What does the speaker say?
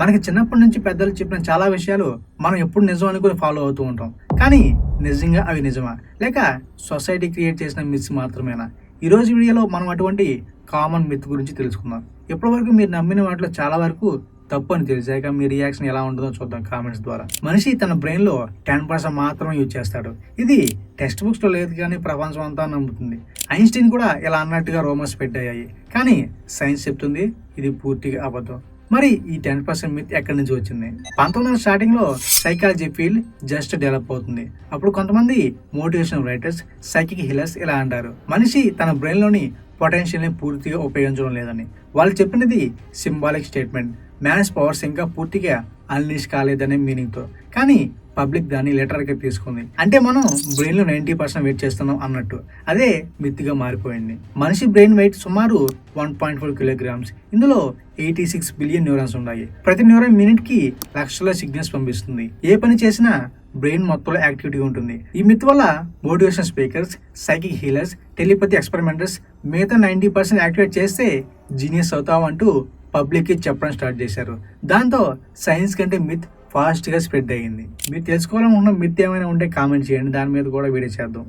మనకి చిన్నప్పటి నుంచి పెద్దలు చెప్పిన చాలా విషయాలు మనం ఎప్పుడు నిజం అనుకుని ఫాలో అవుతూ ఉంటాం. కానీ నిజంగా అవి నిజమా? లేక సొసైటీ క్రియేట్ చేసిన మిత్స్ మాత్రమేనా? ఈరోజు వీడియోలో మనం అటువంటి కామన్ మిత్ గురించి తెలుసుకుందాం. ఇప్పటివరకు మీరు నమ్మిన వాటిలో చాలా వరకు తప్పు అని తెలిసాక మీ రియాక్షన్ ఎలా ఉంటుందో చూద్దాం కామెంట్స్ ద్వారా. మనిషి తన బ్రెయిన్లో టెన్ పర్సెంట్ మాత్రమే యూజ్ చేస్తాడు. ఇది టెక్స్ట్ బుక్స్లో లేదు కానీ ప్రపంచం అంతా నమ్ముతుంది. ఐన్స్టీన్ కూడా ఇలా అన్నట్టుగా రోమర్స్ పెట్టాయి. కానీ సైన్స్ చెప్తుంది ఇది పూర్తిగా అబద్ధం. మరి ఈ టెన్ పర్సెంట్ మిత్ ఎక్కడి నుంచి వచ్చింది? పంతొమ్మిది వందల స్టార్టింగ్లో సైకాలజీ ఫీల్డ్ జస్ట్ డెవలప్ అవుతుంది. అప్పుడు కొంతమంది మోటివేషన్ రైటర్స్ సైకిక్ హిలర్స్ ఇలా అంటారు. మనిషి తన బ్రెయిన్లోని పొటెన్షియల్ని పూర్తిగా ఉపయోగించడం లేదని. వాళ్ళు చెప్పినది సింబాలిక్ స్టేట్మెంట్. మ్యాన్స్ పవర్స్ ఇంకా పూర్తిగా అన్లీష్ కాలేదనే మీనింగ్తో. కానీ పబ్లిక్ దాన్ని లెటర్గా తీసుకుంది. అంటే మనం బ్రెయిన్లో నైన్టీ పర్సెంట్ వెయిట్ చేస్తున్నాం అన్నట్టు. అదే మిత్తిగా మారిపోయింది. మనిషి బ్రెయిన్ వెయిట్ సుమారు వన్ పాయింట్ ఫోర్ కిలోగ్రామ్స్ ఇందులో ఎయిటీ సిక్స్ బిలియన్ న్యూరాన్స్ ఉన్నాయి. ప్రతి న్యూరాన్ మినిట్కి లక్షల సిగ్నల్స్ పంపిస్తుంది. ఏ పని చేసినా బ్రెయిన్ మొత్తంలో యాక్టివిటీ ఉంటుంది. ఈ మిత్ వల్ల motivation speakers psychic healers telepathy experimenters మిగతా నైంటీ పర్సెంట్ యాక్టివేట్ చేస్తే జీనియస్ అవుతావు అంటూ పబ్లిక్కి చెప్పడం స్టార్ట్ చేశారు. దాంతో సైన్స్ కంటే మిత్ ఫాస్ట్గా స్ప్రెడ్ అయ్యింది. మీరు తెలుసుకోవాలనుకున్న మిత్ ఏమైనా ఉంటే కామెంట్ చేయండి. దాని మీద కూడా వీడియో చేద్దాం.